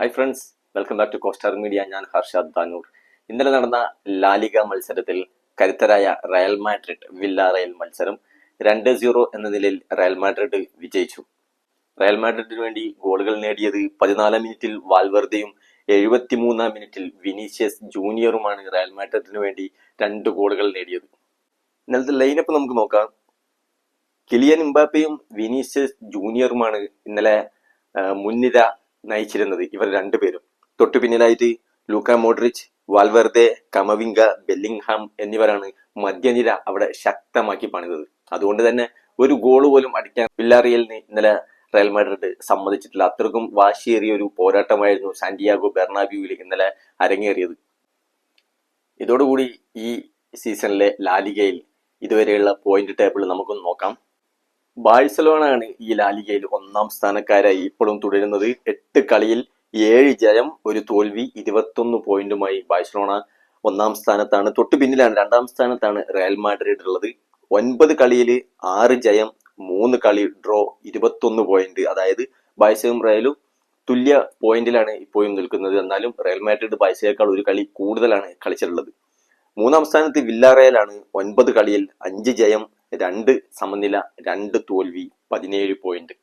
Hi friends welcome back to costar media ഞാൻ ഹർഷാദ് താനൂർ ഇന്നലെ നടന്ന ലാലിക മത്സരത്തിൽ കരുത്തരായ റയൽ മാഡ്രിഡ് വില്ല റയൽ മത്സരം രണ്ട് സീറോ എന്ന നിലയിൽ റയൽ മാഡ്രിഡ് വിജയിച്ചു. റയൽ മാഡ്രിഡിന് വേണ്ടി ഗോളുകൾ നേടിയത് പതിനാലാം മിനിറ്റിൽ വാൽവർദയും എഴുപത്തിമൂന്നാം മിനിറ്റിൽ വിനീഷ്യസ് ജൂനിയറുമാണ് റയൽ മാഡ്രിഡിന് വേണ്ടി രണ്ട് ഗോളുകൾ നേടിയത്. ഇന്നലത്തെ ലൈനപ്പ് നമുക്ക് നോക്കാം. കിലിയൻ ഇംബാപ്പയും വിനീഷ്യസ് ജൂനിയറുമാണ് ഇന്നലെ മുൻനിര നയിച്ചിരുന്നത്. ഇവർ രണ്ടുപേരും. തൊട്ടു പിന്നിലായിട്ട് Luka Modric Valverde Camavinga Bellingham എന്നിവരാണ് മധ്യനിര അവിടെ ശക്തമാക്കി പണിതത്. അതുകൊണ്ട് തന്നെ ഒരു ഗോൾ പോലും അടിക്കാൻ വില്ലാറിയലിന് ഇന്നലെ റയൽ മാഡ്രിഡ് സമ്മതിച്ചിട്ടില്ല. അത്രക്കും വാശിയേറിയ ഒരു പോരാട്ടമായിരുന്നു സാന്റിയാഗോ ബെർണാബ്യൂവിൽ ഇന്നലെ അരങ്ങേറിയത്. ഇതോടുകൂടി ഈ സീസണിലെ ലാലികയിൽ ഇതുവരെയുള്ള പോയിന്റ് ടേബിൾ നമുക്കൊന്ന് നോക്കാം. ബാഴ്സലോണ ആണ് ഈ ലാലികയിൽ ഒന്നാം സ്ഥാനക്കാരായി ഇപ്പോഴും തുടരുന്നത്. എട്ട് കളിയിൽ ഏഴ് ജയം ഒരു തോൽവി ഇരുപത്തൊന്ന് പോയിന്റുമായി ബാഴ്സലോണ ഒന്നാം സ്ഥാനത്താണ്. തൊട്ടു പിന്നിലാണ് രണ്ടാം സ്ഥാനത്താണ് റയൽ മാഡ്രിഡ് ഉള്ളത് ഒൻപത് കളിയിൽ ആറ് ജയം മൂന്ന് കളി ഡ്രോ ഇരുപത്തൊന്ന് പോയിന്റ്. അതായത് ബാഴ്സയും റയലും തുല്യ പോയിന്റിലാണ് ഇപ്പോഴും നിൽക്കുന്നത്. എന്നാലും റയൽ മാഡ്രിഡ് ബാഴ്സയേക്കാൾ ഒരു കളി കൂടുതലാണ് കളിച്ചിട്ടുള്ളത്. മൂന്നാം സ്ഥാനത്ത് വില്ലാറയലാണ് ഒൻപത് കളിയിൽ അഞ്ച് ജയം രണ്ട് സമനില രണ്ട് തോൽവി പതിനേഴ് പോയിന്റ്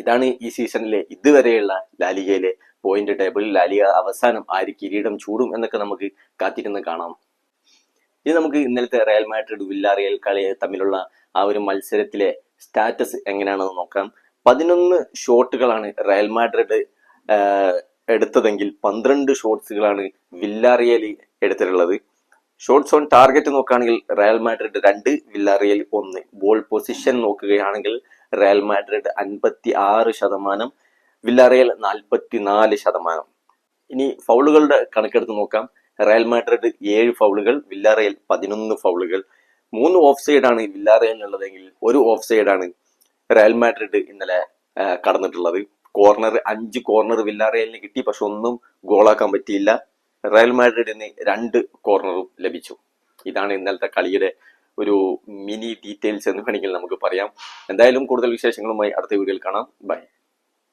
ഇതാണ് ഈ സീസണിലെ ഇതുവരെയുള്ള ലാലികയിലെ പോയിന്റ് ടേബിളിൽ ലാലിക അവസാനം ആര് കിരീടം ചൂടും എന്നൊക്കെ നമുക്ക് കാത്തിരുന്ന് കാണാം. ഇനി നമുക്ക് ഇന്നലത്തെ റയൽ മാഡ്രിഡ് വില്ലാറിയൽ കളി തമ്മിലുള്ള ആ ഒരു മത്സരത്തിലെ സ്റ്റാറ്റസ് എങ്ങനെയാണെന്ന് നോക്കാം. പതിനൊന്ന് ഷോട്ടുകളാണ് റയൽ മാഡ്രിഡ് എടുത്തതെങ്കിൽ പന്ത്രണ്ട് ഷോട്ട്സുകളാണ് വില്ലാറിയൽ എടുത്തിട്ടുള്ളത്. ഷോട്ട്സ് ഓൺ ടാർഗറ്റ് നോക്കുകയാണെങ്കിൽ റയൽ മാഡ്രിഡ് രണ്ട് വില്ലാറിയൽ ഒന്ന്. ബോൾ പൊസിഷൻ നോക്കുകയാണെങ്കിൽ റയൽ മാഡ്രിഡ് അൻപത്തി ആറ് ശതമാനം വില്ലാറിയൽ നാൽപ്പത്തി നാല് ശതമാനം. ഇനി ഫൗളുകളുടെ കണക്കെടുത്ത് നോക്കാം. റയൽ മാഡ്രിഡ് ഏഴ് ഫൗളുകൾ വില്ലാറിയൽ പതിനൊന്ന് ഫൗളുകൾ. മൂന്ന് ഓഫ് സൈഡാണ് വില്ലാറിയലിനുള്ളതെങ്കിൽ ഒരു ഓഫ് സൈഡാണ് റയൽ മാഡ്രിഡ് ഇന്നലെ കടന്നിട്ടുള്ളത്. കോർണർ അഞ്ച് കോർണർ വില്ലാറിയലിന് കിട്ടി പക്ഷെ ഒന്നും ഗോളാക്കാൻ പറ്റിയില്ല. റയൽ മാഡ്രിഡിന് രണ്ട് കോർണറും ലഭിച്ചു. ഇതാണ് ഇന്നലത്തെ കളിയുടെ ഒരു മിനി ഡീറ്റെയിൽസ് എന്ന് വേണമെങ്കിൽ നമുക്ക് പറയാം. എന്തായാലും കൂടുതൽ വിശേഷങ്ങളുമായി അടുത്ത വീഡിയോയിൽ കാണാം. ബൈ.